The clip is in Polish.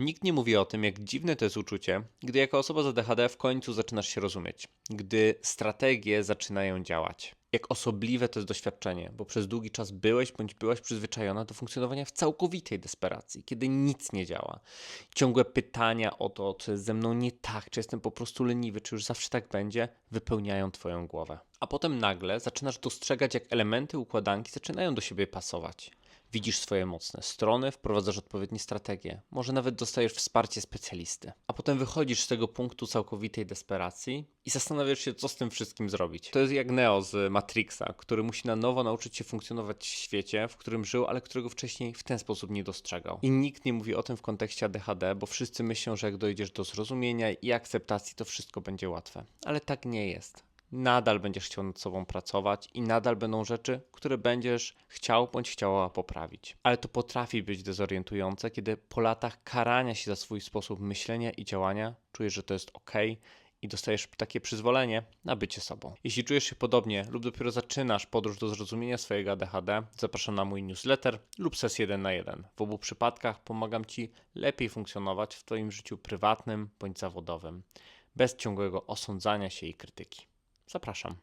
Nikt nie mówi o tym, jak dziwne to jest uczucie, gdy jako osoba z ADHD w końcu zaczynasz się rozumieć, gdy strategie zaczynają działać. Jak osobliwe to jest doświadczenie, bo przez długi czas byłeś bądź byłaś przyzwyczajona do funkcjonowania w całkowitej desperacji, kiedy nic nie działa. Ciągłe pytania o to, co jest ze mną nie tak, czy jestem po prostu leniwy, czy już zawsze tak będzie, wypełniają Twoją głowę. A potem nagle zaczynasz dostrzegać, jak elementy układanki zaczynają do siebie pasować. Widzisz swoje mocne strony, wprowadzasz odpowiednie strategie, może nawet dostajesz wsparcie specjalisty. A potem wychodzisz z tego punktu całkowitej desperacji i zastanawiasz się, co z tym wszystkim zrobić. To jest jak Neo z Matrixa, który musi na nowo nauczyć się funkcjonować w świecie, w którym żył, ale którego wcześniej w ten sposób nie dostrzegał. I nikt nie mówi o tym w kontekście ADHD, bo wszyscy myślą, że jak dojdziesz do zrozumienia i akceptacji, to wszystko będzie łatwe. Ale tak nie jest nadal będziesz chciał nad sobą pracować i nadal będą rzeczy, które będziesz chciał bądź chciała poprawić. Ale to potrafi być dezorientujące, kiedy po latach karania się za swój sposób myślenia i działania czujesz, że to jest ok i dostajesz takie przyzwolenie na bycie sobą. Jeśli czujesz się podobnie lub dopiero zaczynasz podróż do zrozumienia swojego ADHD, zapraszam na mój newsletter lub sesję 1 na 1. W obu przypadkach pomagam Ci lepiej funkcjonować w Twoim życiu prywatnym bądź zawodowym, bez ciągłego osądzania się i krytyki. Zapraszam.